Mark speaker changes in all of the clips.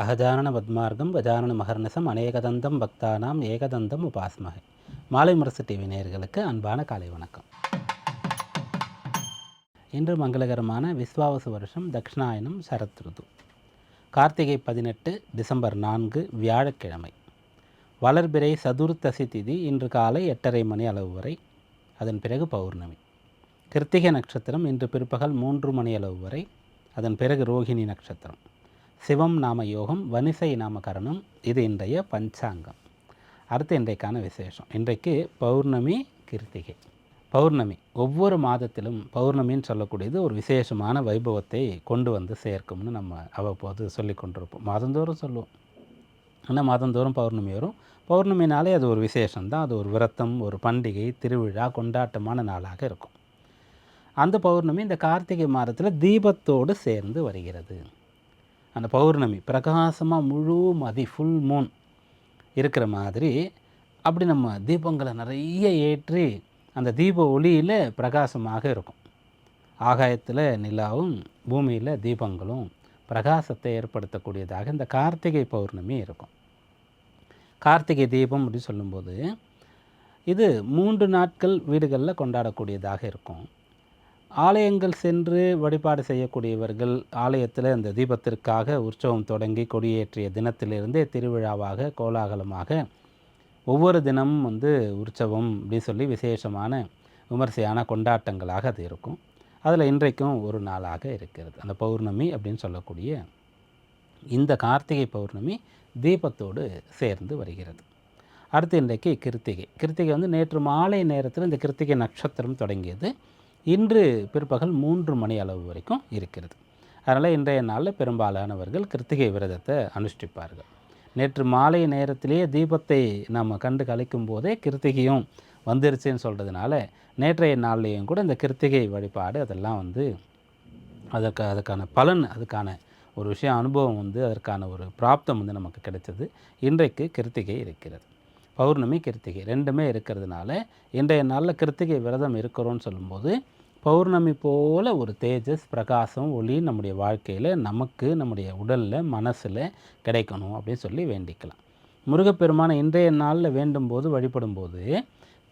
Speaker 1: அகஜானன பத்மார்க்கம் கஜானன மகர்நிசம் அநேகதந்தம் பக்தானாம் ஏகதந்தம் உபாஸ்மகை. மாலை முரசு டிவி நேயர்களுக்கு அன்பான காலை வணக்கம். இன்று மங்களகரமான விஸ்வாவசு வருஷம் தக்ஷணாயனம் சரத் ருது. கார்த்திகை பதினெட்டு டிசம்பர் நான்கு வியாழக்கிழமை. வளர்பிறை சதுர்த்தசி திதி இன்று காலை எட்டரை மணி அளவு வரை அதன் பிறகு பௌர்ணமி. கிருத்திகை நட்சத்திரம் இன்று பிற்பகல் மூன்று மணி அளவு வரை அதன் பிறகு ரோகிணி நட்சத்திரம். சிவம் நாம யோகம் வனிசை நாமகரணம் இது இன்றைய பஞ்சாங்கம். அடுத்து இன்றைக்கான விசேஷம். இன்றைக்கு பௌர்ணமி கிருத்திகை. பௌர்ணமி ஒவ்வொரு மாதத்திலும் பௌர்ணமின்னு சொல்லக்கூடியது ஒரு விசேஷமான வைபவத்தை கொண்டு வந்து சேர்க்கும்னு நம்ம அவ்வப்போது சொல்லி கொண்டிருப்போம். மாதந்தோறும் சொல்லுவோம். ஆனால் மாதந்தோறும் பௌர்ணமி வரும். பௌர்ணமினாலே அது ஒரு விசேஷம்தான். அது ஒரு விரத்தம் ஒரு பண்டிகை திருவிழா கொண்டாட்டமான நாளாக இருக்கும். அந்த பௌர்ணமி இந்த கார்த்திகை மாதத்தில் தீபத்தோடு சேர்ந்து வருகிறது. அந்த பௌர்ணமி பிரகாசமாக முழு மதி ஃபுல் மூன் இருக்கிற மாதிரி அப்படி நம்ம தீபங்களை நிறைய ஏற்றி அந்த தீப ஒளியில் பிரகாசமாக இருக்கும். ஆகாயத்தில் நிலாவும் பூமியில் தீபங்களும் பிரகாசத்தை ஏற்படுத்தக்கூடியதாக இந்த கார்த்திகை பௌர்ணமி இருக்கும். கார்த்திகை தீபம் அப்படின்னு சொல்லும்போது இது மூன்று நாட்கள் வீடுகளில் கொண்டாடக்கூடியதாக இருக்கும். ஆலயங்கள் சென்று வழிபாடு செய்யக்கூடியவர்கள் ஆலயத்தில் அந்த தீபத்திற்காக உற்சவம் தொடங்கி கொடியேற்றிய தினத்திலிருந்தே திருவிழாவாக கோலாகலமாக ஒவ்வொரு தினமும் வந்து உற்சவம் அப்படின்னு சொல்லி விசேஷமான விமர்சையான கொண்டாட்டங்களாக அது இருக்கும். அதில் இன்றைக்கும் ஒரு நாளாக இருக்கிறது. அந்த பௌர்ணமி அப்படின்னு சொல்லக்கூடிய இந்த கார்த்திகை பௌர்ணமி தீபத்தோடு சேர்ந்து வருகிறது. அடுத்து இன்றைக்கு கிருத்திகை. கிருத்திகை வந்து நேற்று மாலை நேரத்தில் இந்த கிருத்திகை நட்சத்திரம் தொடங்கியது. இன்று பிற்பகல் மூன்று மணி அளவு வரைக்கும் இருக்கிறது. அதனால் இன்றைய நாளில் பெரும்பாலானவர்கள் கிருத்திகை விரதத்தை அனுஷ்டிப்பார்கள். நேற்று மாலை நேரத்திலேயே தீபத்தை நம்ம கண்டு கழிக்கும் போதே கிருத்திகையும் வந்துருச்சுன்னு சொல்கிறதுனால நேற்றைய நாள்லேயும் கூட இந்த கிருத்திகை வழிபாடு அதெல்லாம் வந்து அதற்கு அதுக்கான பலன் அதுக்கான ஒரு விஷயம் அனுபவம் வந்து அதற்கான ஒரு பிராப்தம் வந்து நமக்கு கிடைச்சது. இன்றைக்கு கிருத்திகை இருக்கிறது. பௌர்ணமி கிருத்திகை ரெண்டுமே இருக்கிறதுனால இன்றைய நாளில் கிருத்திகை விரதம் இருக்கிறோன்னு சொல்லும்போது பௌர்ணமி போல் ஒரு தேஜஸ் பிரகாசம் ஒளி நம்முடைய வாழ்க்கையில் நமக்கு நம்முடைய உடலில் மனசில் கிடைக்கணும் அப்படின்னு சொல்லி வேண்டிக்கலாம். முருகப்பெருமான இன்றைய நாளில் வேண்டும் போது வழிபடும் போது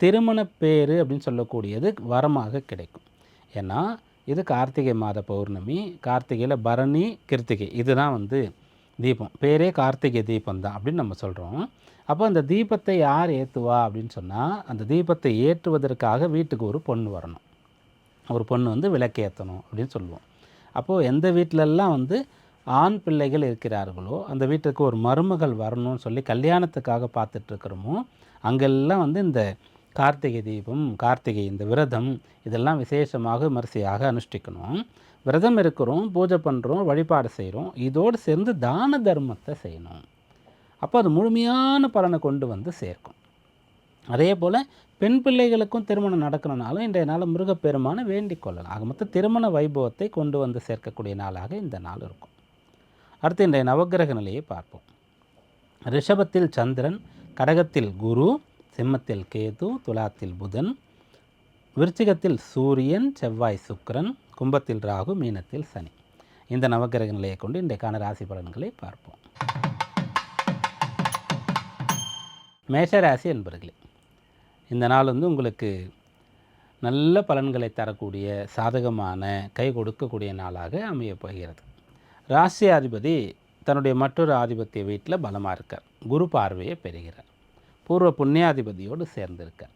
Speaker 1: திருமண அப்படின்னு சொல்லக்கூடியது வரமாக கிடைக்கும். ஏன்னா இது கார்த்திகை மாத பௌர்ணமி கார்த்திகையில் பரணி கிருத்திகை இதுதான் வந்து தீபம். பேரே கார்த்திகை தீபம் தான் அப்படின்னு நம்ம சொல்கிறோம் அப்போ அந்த தீபத்தை யார் ஏற்றுவா அப்படின்னு சொன்னால் அந்த தீபத்தை ஏற்றுவதற்காக வீட்டுக்கு ஒரு பொண்ணு வரணும். ஒரு பொண்ணு வந்து விளக்கேற்றணும் அப்படின்னு சொல்லுவோம். அப்போது எந்த வீட்டிலெல்லாம் வந்து ஆண் பிள்ளைகள் இருக்கிறார்களோ அந்த வீட்டுக்கு ஒரு மருமகள் வரணும்னு சொல்லி கல்யாணத்துக்காக பார்த்துட்ருக்குறோமோ அங்கெல்லாம் வந்து இந்த கார்த்திகை தீபம் கார்த்திகை இந்த விரதம் இதெல்லாம் விசேஷமாக விமரிசையாக அனுஷ்டிக்கணும். விரதம் இருக்கிறோம் பூஜை பண்ணுறோம் வழிபாடு செய்கிறோம் இதோடு சேர்ந்து தான தர்மத்தை செய்யணும். அப்போ அது முழுமையான பலனை கொண்டு வந்து சேர்க்கும். அதே போல் பெண் பிள்ளைகளுக்கும் திருமணம் நடக்கணுனாலும் இன்றைய நாள் முருகப்பெருமானை வேண்டிக் கொள்ளலாம். ஆக மொத்தம் திருமண வைபவத்தை கொண்டு வந்து சேர்க்கக்கூடிய நாளாக இந்த நாள் இருக்கும். அடுத்து இன்றைய நவக்கிரக நிலையை பார்ப்போம். ரிஷபத்தில் சந்திரன் கடகத்தில் குரு சிம்மத்தில் கேது துலாத்தில் புதன் விருச்சிகத்தில் சூரியன் செவ்வாய் சுக்கிரன் கும்பத்தில் ராகு மீனத்தில் சனி. இந்த நவகிரக நிலையை கொண்டு இன்றைக்கான ராசி பலன்களை பார்ப்போம். மேஷராசி என்பர்களே இந்த நாள் வந்து உங்களுக்கு நல்ல பலன்களை தரக்கூடிய சாதகமான கை கொடுக்கக்கூடிய நாளாக அமையப் போகிறது. ராசி அதிபதி தன்னுடைய மற்றொரு ஆதிபத்திய வீட்டில் பலமாக இருக்கார். குரு பார்வையை பெறுகிறார். பூர்வ புண்ணியாதிபதியோடு சேர்ந்திருக்கார்.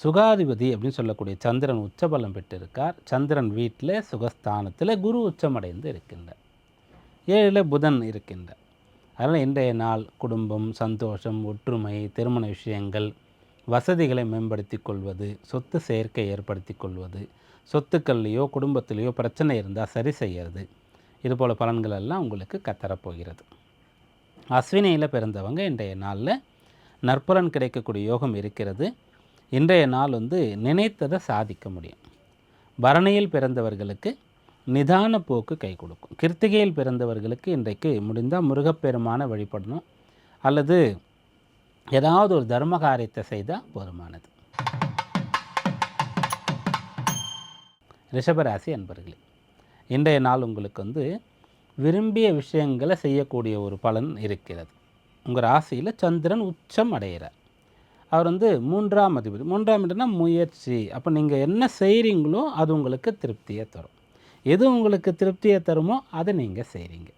Speaker 1: சுகாதிபதி அப்படின்னு சொல்லக்கூடிய சந்திரன் உச்சபலம் பெற்றிருக்கார். சந்திரன் வீட்டில் சுகஸ்தானத்தில் குரு உச்சமடைந்து இருக்கின்றார். ஏழில் புதன் இருக்கின்றார். அதனால் இன்றைய நாள் குடும்பம் சந்தோஷம் ஒற்றுமை திருமண விஷயங்கள் வசதிகளை மேம்படுத்தி கொள்வது சொத்து சேர்க்கை ஏற்படுத்தி கொள்வது சொத்துக்கள்லேயோ குடும்பத்திலேயோ பிரச்சனை இருந்தால் சரி செய்கிறது இது போல் பலன்கள் எல்லாம் உங்களுக்கு கத்தரப்போகிறது அஸ்வினியில் பிறந்தவங்க இன்றைய நாளில் நற்பலன் கிடைக்கக்கூடிய யோகம் இருக்கிறது. இன்றைய நாள் வந்து நினைத்ததை சாதிக்க முடியும். பரணியில் பிறந்தவர்களுக்கு நிதான போக்கு கை கொடுக்கும். கிருத்திகையில் பிறந்தவர்களுக்கு இன்றைக்கு முடிந்தால் முருகப்பெருமான வழிபடணும். அல்லது ஏதாவது ஒரு தர்ம காரியத்தை செய்தால் போதுமானது. ரிஷபராசி அன்பர்களே இன்றைய நாள் உங்களுக்கு வந்து விரும்பிய விஷயங்களை செய்யக்கூடிய ஒரு பலன் இருக்கிறது. உங்கள் ராசியில் சந்திரன் உச்சம் அடைகிறார். அவர் வந்து மூன்றாம் அதிபதி. மூன்றாம் இடம்னா முயற்சி. அப்போ நீங்கள் என்ன செய்கிறீங்களோ அது உங்களுக்கு திருப்தியை தரும். எது உங்களுக்கு திருப்தியை தருமோ அதை நீங்கள் செய்கிறீங்க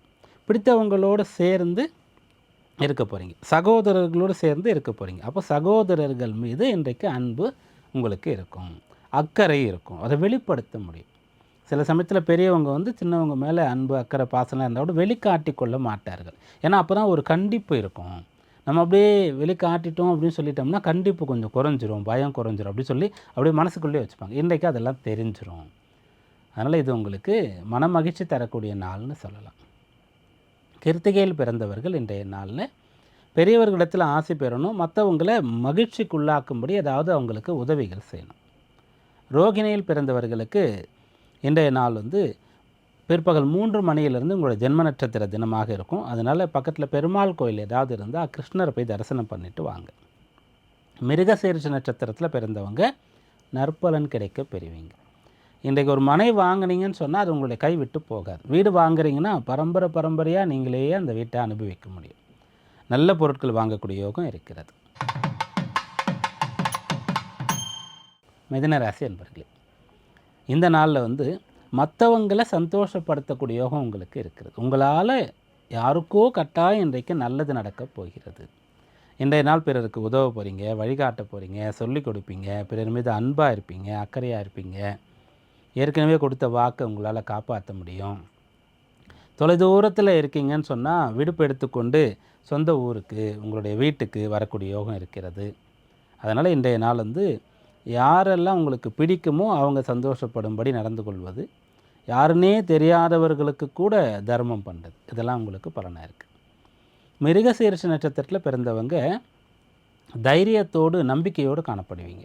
Speaker 1: பிடித்தவங்களோடு சேர்ந்து இருக்க போகிறீங்க சகோதரர்களோடு சேர்ந்து இருக்க போகிறீங்க அப்போ சகோதரர்கள் மீது இன்றைக்கு அன்பு உங்களுக்கு இருக்கும். அக்கறை இருக்கும். அதை வெளிப்படுத்த முடியும். சில சமயத்தில் பெரியவங்க வந்து சின்னவங்க மேலே அன்பு அக்கறை பாசனம் இருந்தால் கூட வெளிக்காட்டி கொள்ள மாட்டார்கள். ஏன்னா அப்போ தான் ஒரு கண்டிப்பு இருக்கும். நம்ம அப்படியே வெளிக்காட்டிட்டோம் அப்படின்னு சொல்லிட்டோம்னா கண்டிப்பு கொஞ்சம் குறைஞ்சிரும் பயம் குறைஞ்சிரும் அப்படின்னு சொல்லி அப்படியே மனசுக்குள்ளேயே வச்சுப்பாங்க. இன்றைக்கு அதெல்லாம் தெரிஞ்சிரும். அதனால் இது உங்களுக்கு மன மகிழ்ச்சி தரக்கூடிய நாள்னு சொல்லலாம். கிருத்திகையில் பிறந்தவர்கள் இன்றைய நாளில் பெரியவர்களிடத்தில் ஆசை பெறணும். மற்றவங்களை மகிழ்ச்சிக்குள்ளாக்கும்படி ஏதாவது அவங்களுக்கு உதவிகள் செய்யணும். ரோகிணியில் பிறந்தவர்களுக்கு இன்றைய நாள் வந்து பிற்பகல் மூன்று மணியிலிருந்து உங்களோட ஜென்ம நட்சத்திர தினமாக இருக்கும். அதனால் பக்கத்தில் பெருமாள் கோயில் ஏதாவது இருந்தால் கிருஷ்ணரை போய் தரிசனம் பண்ணிட்டு வாங்க. மிருகசீரிஷ நட்சத்திரத்தில் பிறந்தவங்க நற்பலன் கிடைக்க பெறுவீங்க. இன்றைக்கு ஒரு மனை வாங்குனீங்கன்னு சொன்னால் அது உங்களுடைய கை விட்டு போகாது. வீடு வாங்குறீங்கன்னா பரம்பரை பரம்பரையாக நீங்களே அந்த வீட்டை அனுபவிக்க முடியும். நல்ல பொருட்கள் வாங்கக்கூடிய யோகம் இருக்கிறது. மிதன ராசி என்பர்களே இந்த நாளில் வந்து மற்றவங்களை சந்தோஷப்படுத்தக்கூடிய யோகம் உங்களுக்கு இருக்கிறது. உங்களால் யாருக்கோ கட்டாயம் இன்றைக்கு நல்லது நடக்கப் போகிறது. இன்றைய நாள் பிறருக்கு உதவ போகிறீங்க வழிகாட்ட போகிறீங்க சொல்லிக் கொடுப்பீங்க பிறர் மீது அன்பாக இருப்பீங்க அக்கறையாக இருப்பீங்க. ஏற்கனவே கொடுத்த வாக்கை உங்களால் காப்பாற்ற முடியும். தொலைதூரத்தில் இருக்கீங்கன்னு சொன்னால் விடுப்பு எடுத்துக்கொண்டு சொந்த ஊருக்கு உங்களுடைய வீட்டுக்கு வரக்கூடிய யோகம் இருக்கிறது. அதனால் இன்றைய நாள் வந்து யாரெல்லாம் உங்களுக்கு பிடிக்குமோ அவங்க சந்தோஷப்படும்படி நடந்து கொள்வது யாருன்னே தெரியாதவர்களுக்கு கூட தர்மம் பண்ணுறது இதெல்லாம் உங்களுக்கு பலனாக இருக்குது மிருகசீரிஷ நட்சத்திரத்தில் பிறந்தவங்க தைரியத்தோடு நம்பிக்கையோடு காணப்படுவீங்க.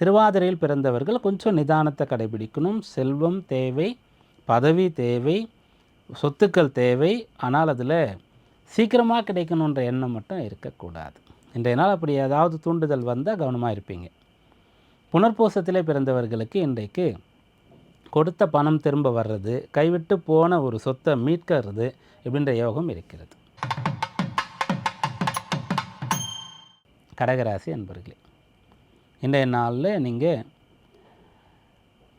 Speaker 1: திருவாதிரையில் பிறந்தவர்கள் கொஞ்சம் நிதானத்தை கடைபிடிக்கணும். செல்வம் தேவை பதவி தேவை சொத்துக்கள் தேவை. ஆனால் அதில் சீக்கிரமாக கிடைக்கணுன்ற எண்ணம் மட்டும் இருக்கக்கூடாது. இன்றைய நாள் அப்படி ஏதாவது தூண்டுதல் வந்தால் கவனமாக இருப்பீங்க. புனர்பூசத்திலே பிறந்தவர்களுக்கு இன்றைக்கு கொடுத்த பணம் திரும்ப வர்றது கைவிட்டு போன ஒரு சொத்தை மீட்கிறது இப்படின்ற யோகம் இருக்கிறது. கடகராசி அன்பர்களே இன்றைய நாளில் நீங்கள்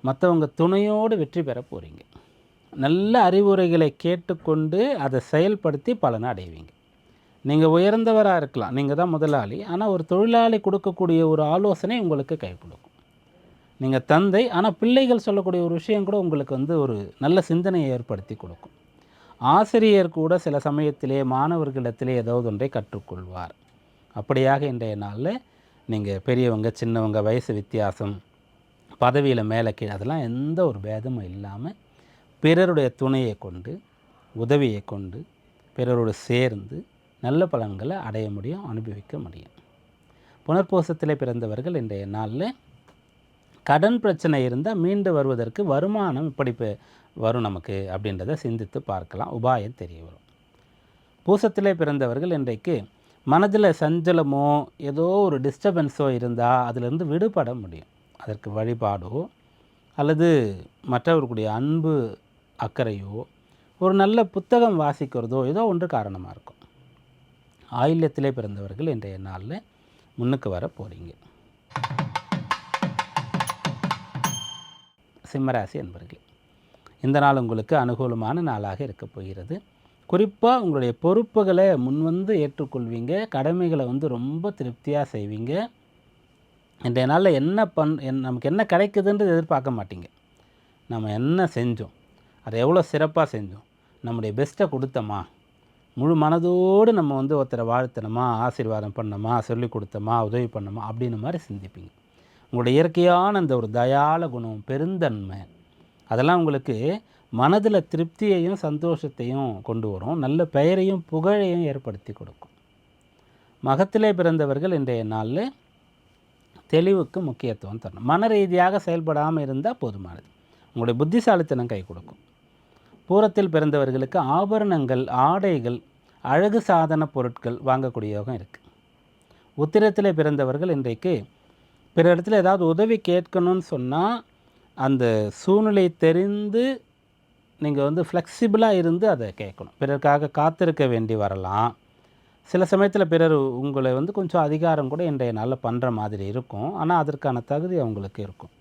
Speaker 1: மற்றவங்க துணையோடு வெற்றி பெற போகிறீங்க நல்ல அறிவுரைகளை கேட்டுக்கொண்டு அதை செயல்படுத்தி பலனை அடைவீங்க. நீங்கள் உயர்ந்தவராக இருக்கலாம் நீங்கள் தான் முதலாளி ஆனால் ஒரு தொழிலாளி கொடுக்கக்கூடிய ஒரு ஆலோசனை உங்களுக்கு கை கொடுக்கும் நீங்கள் தந்தை ஆனால் பிள்ளைகள் சொல்லக்கூடிய ஒரு விஷயம் கூட உங்களுக்கு வந்து ஒரு நல்ல சிந்தனையை ஏற்படுத்தி கொடுக்கும். ஆசிரியர் கூட சில சமயத்திலே மாணவர்களிடத்திலே ஏதாவது ஒன்றை கற்றுக்கொள்வார். அப்படியாக இன்றைய நாளில் நீங்கள் பெரியவங்க சின்னவங்க வயசு வித்தியாசம் பதவியில் மேலே கீழே அதெல்லாம் எந்த ஒரு பேதமும் இல்லாமல் பிறருடைய துணையை கொண்டு உதவியை கொண்டு பிறரோடு சேர்ந்து நல்ல பலன்களை அடைய முடியும் அனுபவிக்க முடியும். புனர்போசத்தில் பிறந்தவர்கள் இன்றைய நாளில் கடன் பிரச்சனை இருந்தால் மீண்டு வருவதற்கு வருமானம் இப்படி வரும் நமக்கு அப்படின்றத சிந்தித்து பார்க்கலாம். உபாயம் தெரிய வரும். பூசத்திலே பிறந்தவர்கள் இன்றைக்கு மனதில் சஞ்சலமோ ஏதோ ஒரு டிஸ்டர்பன்ஸோ இருந்தால் அதிலிருந்து விடுபட முடியும். அதற்கு வழிபாடோ அல்லது மற்றவர்களுடைய அன்பு அக்கறையோ ஒரு நல்ல புத்தகம் வாசிக்கிறதோ ஏதோ ஒன்று காரணமாக இருக்கும். ஆயில்யத்திலே பிறந்தவர்கள் இன்றைய நாளில் முன்னுக்கு வர போகிறீங்க சிம்மராசி என்பர்களே இந்த நாள் உங்களுக்கு அனுகூலமான நாளாக இருக்கப் போகிறது. குறிப்பாக உங்களுடைய பொறுப்புகளை முன்வந்து ஏற்றுக்கொள்வீங்க கடமைகளை வந்து ரொம்ப திருப்தியாக செய்வீங்க. இன்றைய நாளில் என்ன பண் என் நமக்கு என்ன கிடைக்குதுன்றது எதிர்பார்க்க மாட்டீங்க. நம்ம என்ன செஞ்சோம் அதை எவ்வளோ சிறப்பாக செஞ்சோம் நம்முடைய பெஸ்ட்டை கொடுத்தோமா முழு மனதோடு நம்ம வந்து ஒருத்தரை வாழ்த்தணுமா ஆசீர்வாதம் பண்ணோமா சொல்லி கொடுத்தோமா உதவி பண்ணோமா அப்படின்னு மாதிரி சிந்திப்பீங்க. உங்களுடைய இயற்கையான அந்த ஒரு தயால குணம் பெருந்தன்மை அதெல்லாம் உங்களுக்கு மனதில் திருப்தியையும் சந்தோஷத்தையும் கொண்டு வரும். நல்ல பெயரையும் புகழையும் ஏற்படுத்தி கொடுக்கும். மகத்திலே பிறந்தவர்கள் இன்றைய நாளில் தெளிவுக்கு முக்கியத்துவம் தரணும். மன ரீதியாக செயல்படாமல் இருந்தால் போதுமானது. உங்களுடைய புத்திசாலித்தனம் கை கொடுக்கும். பூரத்தில் பிறந்தவர்களுக்கு ஆபரணங்கள் ஆடைகள் அழகு சாதன பொருட்கள் வாங்கக்கூடிய யோகம் இருக்குது உத்திரத்தில் பிறந்தவர்கள் இன்றைக்கு பிற இடத்துல ஏதாவது உதவி கேட்கணும்னு சொன்னால் அந்த சூழ்நிலை தெரிந்து நீங்கள் வந்து ஃப்ளெக்சிபிளாக இருந்து அதை கேட்கணும். பிறருக்காக காத்திருக்க வேண்டி வரலாம். சில சமயத்தில் பிறர் உங்களை வந்து கொஞ்சம் அதிகாரம் கூட இன்றைய நாளில் பண்ணுற மாதிரி இருக்கும். ஆனால் அதற்கான தகுதி அவங்களுக்கு இருக்கும்.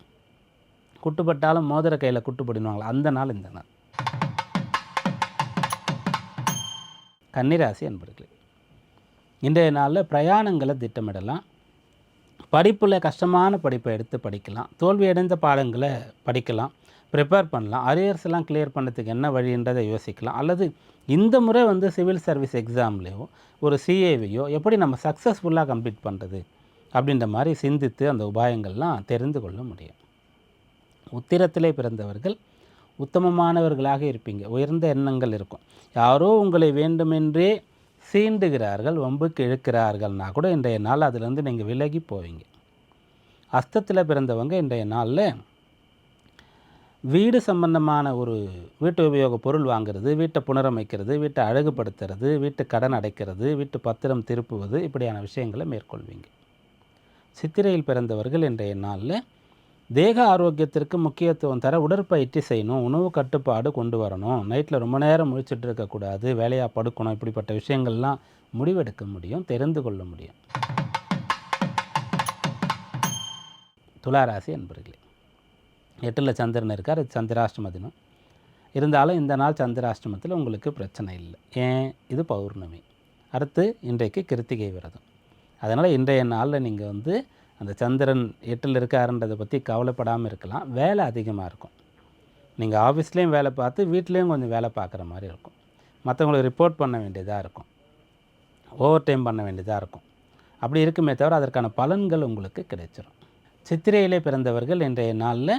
Speaker 1: குட்டுப்பட்டாலும் மோதிர கையில் குட்டுப்படினுவாங்களா? அந்த நாள் இந்த நாள். கன்னிராசி என்பர்களே இன்றைய நாளில் பிரயாணங்களை திட்டமிடலாம். படிப்பில் கஷ்டமான படிப்பை எடுத்து படிக்கலாம். தோல்வி அடைந்த பாடங்களை படிக்கலாம். ப்ரிப்பேர் பண்ணலாம். அரியர்ஸ் எல்லாம் கிளியர் பண்ணதுக்கு என்ன வழின்றதை யோசிக்கலாம். அல்லது இந்த முறை வந்து சிவில் சர்வீஸ் எக்ஸாம்லேயோ ஒரு சிஏவையோ எப்படி நம்ம சக்ஸஸ்ஃபுல்லாக கம்ப்ளீட் பண்ணுறது அப்படின்ற மாதிரி சிந்தித்து அந்த உபாயங்கள்லாம் தெரிந்து கொள்ள முடியும். உத்திரத்திலே பிறந்தவர்கள் உத்தமமானவர்களாக இருப்பீங்க. உயர்ந்த எண்ணங்கள் இருக்கும். யாரோ உங்களை வேண்டுமென்றே சீண்டுகிறார்கள் வம்புக்கு இழுக்கிறார்கள்னா கூட இன்றைய நாள் அதிலேருந்து நீங்கள் விலகி போவீங்க. அஸ்தத்தில் பிறந்தவங்க இன்றைய நாளில் வீடு சம்பந்தமான ஒரு வீட்டு உபயோக பொருள் வாங்குறது வீட்டை புனரமைக்கிறது வீட்டை அழகுபடுத்துறது வீட்டு கடன் அடைக்கிறது வீட்டு பத்திரம் திருப்புவது இப்படியான விஷயங்களை மேற்கொள்வீங்க. சித்திரையில் பிறந்தவர்கள் இன்றைய நாளில் தேக ஆரோக்கியத்திற்கு முக்கியத்துவம் தர உடற்பயிற்சி செய்யணும் உணவு கட்டுப்பாடு கொண்டு வரணும். நைட்டில் ரொம்ப நேரம் முழிச்சிட்டு இருக்கக்கூடாது வேலையாக படுக்கணும் இப்படிப்பட்ட விஷயங்கள்லாம் முடிவெடுக்க முடியும் தெரிந்து கொள்ள முடியும். துளாராசி என்பர்களே எட்டில் சந்திரன் இருக்கார் சந்திராஷ்டம தினம். இருந்தாலும் இந்த நாள் சந்திராஷ்டமத்தில் உங்களுக்கு பிரச்சனை இல்லை. ஏன்? இது பௌர்ணமி. அடுத்து இன்றைக்கு கிருத்திகை விரதம். அதனால் இன்றைய நாளில் நீங்கள் வந்து அந்த சந்திரன் எட்டில் இருக்காருன்றதை பற்றி கவலைப்படாமல் இருக்கலாம். வேலை அதிகமாக இருக்கும். நீங்கள் ஆஃபீஸ்லேயும் வேலை பார்த்து வீட்லேயும் கொஞ்சம் வேலை பார்க்குற மாதிரி இருக்கும். மற்றவங்களுக்கு ரிப்போர்ட் பண்ண வேண்டியதாக இருக்கும். ஓவர் டைம் பண்ண வேண்டியதாக இருக்கும். அப்படி இருக்குமே தவிர அதற்கான பலன்கள் உங்களுக்கு கிடைச்சிடும் சித்திரையிலே பிறந்தவர்கள் இன்றைய நாளில்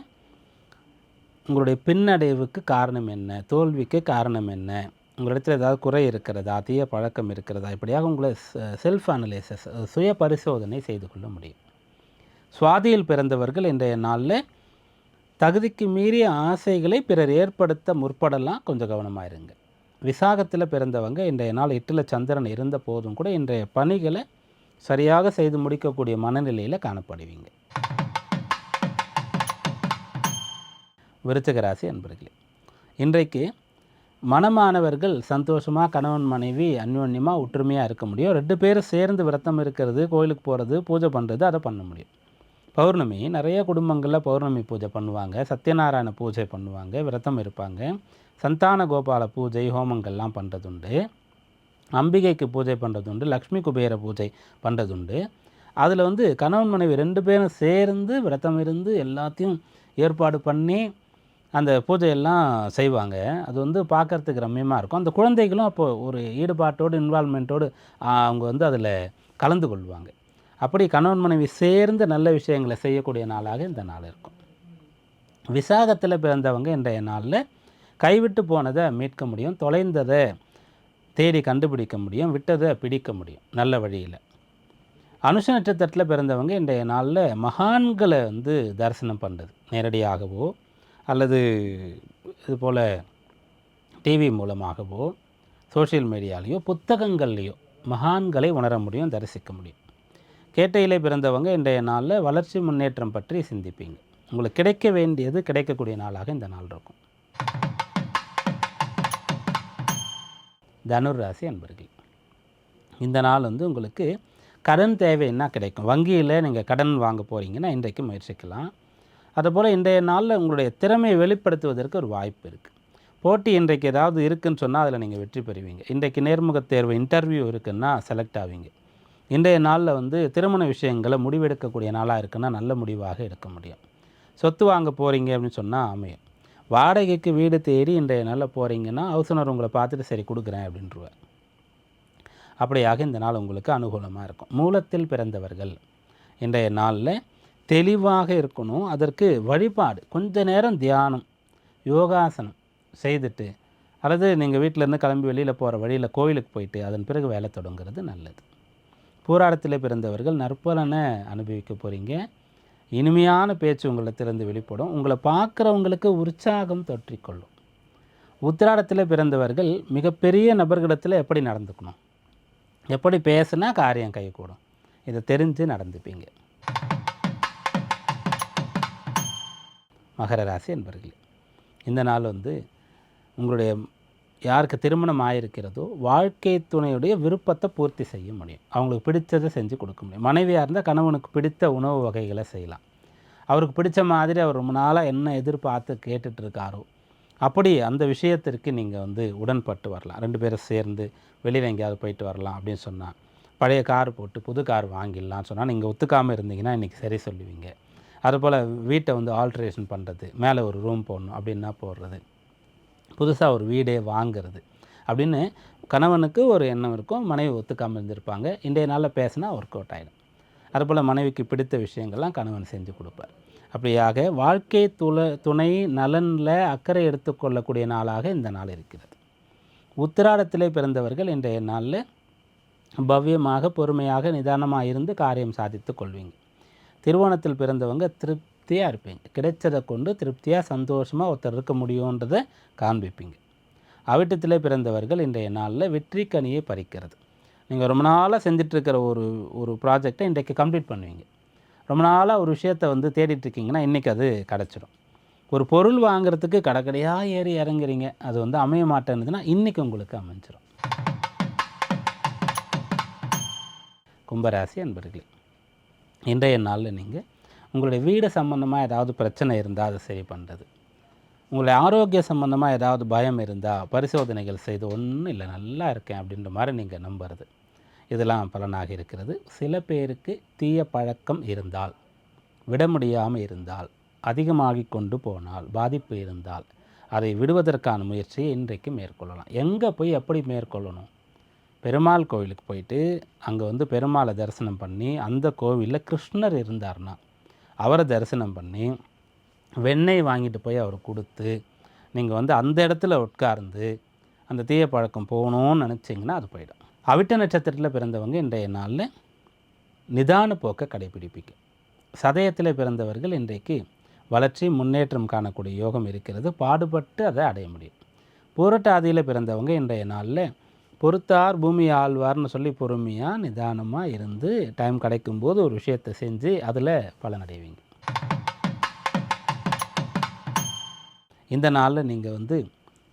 Speaker 1: உங்களுடைய பின்னடைவுக்கு காரணம் என்ன? தோல்விக்கு காரணம் என்ன? உங்களிடத்தில் ஏதாவது குறை இருக்கிறதா? தீய பழக்கம் இருக்கிறதா? இப்படியாக உங்களை செல்ஃப் அனலைசஸ் சுய பரிசோதனை செய்து கொள்ள முடியும். சுவாதியில் பிறந்தவர்கள் இன்றைய நாளில் தகுதிக்கு மீறிய ஆசைகளை பிறர் ஏற்படுத்த முற்படலாம். கொஞ்சம் கவனமாக இருங்க. விசாகத்தில் பிறந்தவங்க இன்றைய நாள் எட்டில் சந்திரன் இருந்த போதும் கூட இன்றைய பணிகளை சரியாக செய்து முடிக்கக்கூடிய மனநிலையில் காணப்படுவீங்க. விருச்சிக ராசி அன்பர்களே இன்றைக்கு மனமானவர்கள் சந்தோஷமாக கணவன் மனைவி அந்யோன்யமாக ஒற்றுமையாக இருக்க முடியும். ரெண்டு பேரும் சேர்ந்து விரதம் இருக்கிறது கோயிலுக்கு போகிறது பூஜை பண்ணுறது அதை பண்ண முடியும். பௌர்ணமி நிறைய குடும்பங்களில் பௌர்ணமி பூஜை பண்ணுவாங்க. சத்யநாராயண பூஜை பண்ணுவாங்க விரதம் இருப்பாங்க. சந்தான கோபால பூஜை ஹோமங்கள்லாம் பண்ணுறதுண்டு அம்பிகைக்கு பூஜை பண்ணுறதுண்டு லக்ஷ்மி குபேர பூஜை பண்ணுறதுண்டு அதில் வந்து கணவன் மனைவி ரெண்டு பேரும் சேர்ந்து விரதம் இருந்து எல்லாத்தையும் ஏற்பாடு பண்ணி அந்த பூஜையெல்லாம் செய்வாங்க. அது வந்து பார்க்குறதுக்கு ரம்மியமாக இருக்கும். அந்த குழந்தைகளும் அப்போது ஒரு ஈடுபாட்டோடு இன்வால்மெண்ட்டோடு அவங்க வந்து அதில் கலந்து கொள்வாங்க. அப்படி கணவன் மனைவி சேர்ந்து நல்ல விஷயங்களை செய்யக்கூடிய நாளாக இந்த நாள் இருக்கும். விசாகத்தில் பிறந்தவங்க இன்றைய நாளில் கைவிட்டு போனதை மீட்க முடியும் தொலைந்ததை தேடி கண்டுபிடிக்க முடியும் விட்டதை பிடிக்க முடியும் நல்ல வழியில். அனுஷ நட்சத்திரத்தில் பிறந்தவங்க இன்றைய நாளில் மகான்களை வந்து தரிசனம் பண்ணுறது நேரடியாகவோ அல்லது இது போல் டிவி மூலமாகவோ சோஷியல் மீடியாலேயோ புத்தகங்கள்லேயோ மகான்களை உணர முடியும் தரிசிக்க முடியும். கேட்டையிலே பிறந்தவங்க இன்றைய நாளில் வளர்ச்சி முன்னேற்றம் பற்றி சிந்திப்பீங்க. உங்களுக்கு கிடைக்க வேண்டியது கிடைக்கக்கூடிய நாளாக இந்த நாள் இருக்கும். தனுர் ராசி அன்பர்கள் இந்த நாள் வந்து உங்களுக்கு கடன் தேவைன்னா கிடைக்கும்? வங்கியில் நீங்கள் கடன் வாங்க போகிறீங்கன்னா இன்றைக்கு முயற்சிக்கலாம். அதுபோல் இன்றைய நாளில் உங்களுடைய திறமையை வெளிப்படுத்துவதற்கு ஒரு வாய்ப்பு இருக்குது போட்டி இன்றைக்கு ஏதாவது இருக்குன்னு சொன்னால் அதில் நீங்கள் வெற்றி பெறுவீங்க. இன்றைக்கு நேர்முகத் தேர்வு இன்டர்வியூ இருக்குன்னா செலக்ட் ஆவீங்க. இன்றைய நாளில் வந்து திருமண விஷயங்களை முடிவெடுக்கக்கூடிய நாளாக இருக்குன்னா நல்ல முடிவாக எடுக்க முடியும். சொத்து வாங்க போகிறீங்க அப்படின்னு சொன்னால் அமையும். வாடகைக்கு வீடு தேடி இன்றைய நாளில் போகிறீங்கன்னா ஹவுசனர் உங்களை பார்த்துட்டு சரி கொடுக்குறேன் அப்படின்றவர். அப்படியாக இந்த நாள் உங்களுக்கு அனுகூலமாக இருக்கும். மூலத்தில் பிறந்தவர்கள் இன்றைய நாளில் தெளிவாக இருக்கணும். அதற்கு வழிபாடு கொஞ்ச நேரம் தியானம் யோகாசனம் செய்துட்டு அல்லது நீங்கள் வீட்டிலேருந்து கிளம்பி வெளியில் போகிற வழியில் கோயிலுக்கு போயிட்டு அதன் பிறகு வேலை தொடங்குறது நல்லது. பூராடத்தில் பிறந்தவர்கள் நற்பலனை அனுபவிக்க போகிறீங்க இனிமையான பேச்சு உங்களை திறந்து வெளிப்படும். உங்களை பார்க்குறவங்களுக்கு உற்சாகம் தொற்றிக்கொள்ளும். உத்திராடத்தில் பிறந்தவர்கள் மிகப்பெரிய நபர்களிடத்தில் எப்படி நடந்துக்கணும்? எப்படி பேசுனா காரியம் கைகூடும். இதை தெரிஞ்சு நடந்துப்பீங்க. மகர ராசி என்பர்களே இந்த நாள் வந்து உங்களுடைய யாருக்கு திருமணம் ஆயிருக்கிறதோ வாழ்க்கை துணையுடைய விருப்பத்தை பூர்த்தி செய்ய முடியும். அவங்களுக்கு பிடிச்சதை செஞ்சு கொடுக்க முடியும். மனைவியாக இருந்தால் கணவனுக்கு பிடித்த உணவு வகைகளை செய்யலாம். அவருக்கு பிடிச்ச மாதிரி அவர் ரொம்ப நாளாக என்ன எதிர்பார்த்து கேட்டுட்ருக்காரோ அப்படி அந்த விஷயத்திற்கு நீங்கள் வந்து உடன்பட்டு வரலாம். ரெண்டு பேரும் சேர்ந்து வெளியில் எங்கேயாவது போயிட்டு வரலாம் அப்படின்னு சொன்னால் பழைய கார் போட்டு புது கார் வாங்கிடலாம்னு சொன்னால் நீங்கள் ஒத்துக்காமல் இருந்தீங்கன்னா இன்றைக்கி சரி சொல்லுவீங்க. அதுபோல் வீட்டை வந்து ஆல்ட்ரேஷன் பண்ணுறது மேலே ஒரு ரூம் போடணும் அப்படின்னா போடுறது. புதுசாக ஒரு வீடே வாங்குறது. அப்படின்னு கணவனுக்கு ஒரு எண்ணம் இருக்கும் மனைவி ஒத்துக்காமல் இருந்திருப்பாங்க. இன்றைய நாளில் பேசினா ஒர்க் அவுட் ஆகிடும் அதுபோல் மனைவிக்கு பிடித்த விஷயங்கள்லாம் கணவன் செஞ்சு கொடுப்பார். அப்படியாக வாழ்க்கை துள துணை நலனில் அக்கறை எடுத்துக்கொள்ளக்கூடிய நாளாக இந்த நாள் இருக்கிறது. உத்திராடத்திலே பிறந்தவர்கள் இன்றைய நாளில் பவ்யமாக பொறுமையாக நிதானமாக இருந்து காரியம் சாதித்து கொள்வீங்க. திருவோணத்தில் பிறந்தவங்க திருப்தியாக இருப்பீங்க. கிடைச்சதை கொண்டு திருப்தியாக சந்தோஷமாக ஒருத்தர் இருக்க முடியுன்றதை காண்பிப்பீங்க. அவிட்டத்தில் பிறந்தவர்கள் இன்றைய நாளில் வெற்றி கனியை பறிக்கிறது. நீங்கள் ரொம்ப நாளாக செஞ்சிட்ருக்கிற ஒரு ஒரு ப்ராஜெக்டை இன்றைக்கு கம்ப்ளீட் பண்ணுவீங்க. ரொம்ப நாளாக ஒரு விஷயத்தை வந்து தேடிட்டுருக்கீங்கன்னா இன்றைக்கி அது கிடச்சிடும். ஒரு பொருள் வாங்குறதுக்கு கடைக்கடையாக ஏறி இறங்குறீங்க. அது வந்து அமைய மாட்டேன்னுதுன்னா இன்றைக்கி உங்களுக்கு அமைஞ்சிடும் கும்பராசி அன்பர்களே இன்றைய நாளில் நீங்கள் உங்களுடைய வீடு சம்மந்தமாக ஏதாவது பிரச்சனை இருந்தால் அதை சரி பண்ணுறது உங்களுடைய ஆரோக்கிய சம்மந்தமாக ஏதாவது பயம் இருந்தால் பரிசோதனைகள் செய்து ஒன்றும் இல்லை நல்லா இருக்கேன் அப்படின்ற மாதிரி நீங்கள் நம்புறது. இதெல்லாம் பலனாக இருக்கிறது. சில பேருக்கு தீய பழக்கம் இருந்தால் விட முடியாமல் இருந்தால் அதிகமாகி கொண்டு போனால் பாதிப்பு இருந்தால் அதை விடுவதற்கான முயற்சியை இன்றைக்கு மேற்கொள்ளலாம். எங்கே போய் எப்படி மேற்கொள்ளணும்? பெருமாள் கோவிலுக்கு போயிட்டு அங்கே வந்து பெருமாளை தரிசனம் பண்ணி அந்த கோவிலில் கிருஷ்ணர் இருந்தார்னா அவரை தரிசனம் பண்ணி வெண்ணெய் வாங்கிட்டு போய் அவர் கொடுத்து நீங்கள் வந்து அந்த இடத்துல உட்கார்ந்து அந்த தீய பழக்கம் போகணும்னு நினச்சிங்கன்னா அது போயிடும். அவிட்ட நட்சத்திரத்தில் பிறந்தவங்க இன்றைய நாளில் நிதான போக்கை கடைபிடிப்பிக்க சதயத்தில் பிறந்தவர்கள் இன்றைக்கு வளர்ச்சி முன்னேற்றம் காணக்கூடிய யோகம் இருக்கிறது. பாடுபட்டு அதை அடைய முடியும். பூரட்டாதியில் பிறந்தவங்க இன்றைய நாளில் பொறுத்தார் பூமி ஆழ்வார்னு சொல்லி பொறுமையாக நிதானமாக இருந்து டைம் கிடைக்கும்போது ஒரு விஷயத்தை செஞ்சு அதில் பலனடைவீங்க. இந்த நாளில் நீங்கள் வந்து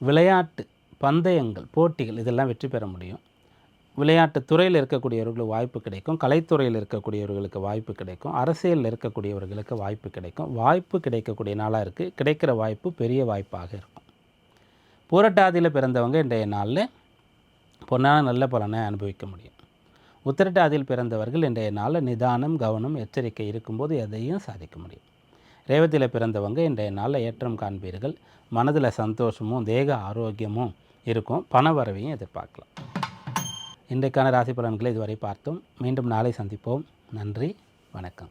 Speaker 1: விளையாட்டு பந்தயங்கள் போட்டிகள் இதெல்லாம் வெற்றி பெற முடியும். விளையாட்டு துறையில் இருக்கக்கூடியவர்களுக்கு வாய்ப்பு கிடைக்கும். கலைத்துறையில் இருக்கக்கூடியவர்களுக்கு வாய்ப்பு கிடைக்கும். அரசியலில் இருக்கக்கூடியவர்களுக்கு வாய்ப்பு கிடைக்கும். வாய்ப்பு கிடைக்கக்கூடிய நாளாக இருக்குது கிடைக்கிற வாய்ப்பு பெரிய வாய்ப்பாக இருக்கும். பூரட்டாதியில் பிறந்தவங்க இன்றைய நாளில் பொன்னான நல்ல பலனை அனுபவிக்க முடியும். உத்திரட்டாதியில் பிறந்தவர்கள் இன்றைய நாளில் நிதானம் கவனம் எச்சரிக்கை இருக்கும்போது எதையும் சாதிக்க முடியும். ரேவதியில் பிறந்தவங்க இன்றைய நாளில் ஏற்றம் காண்பீர்கள். மனதில் சந்தோஷமும் தேக ஆரோக்கியமும் இருக்கும். பண வரவையும் எதிர்பார்க்கலாம். இன்றைக்கான ராசி பலன்களை இதுவரை பார்த்தோம். மீண்டும் நாளை சந்திப்போம். நன்றி வணக்கம்.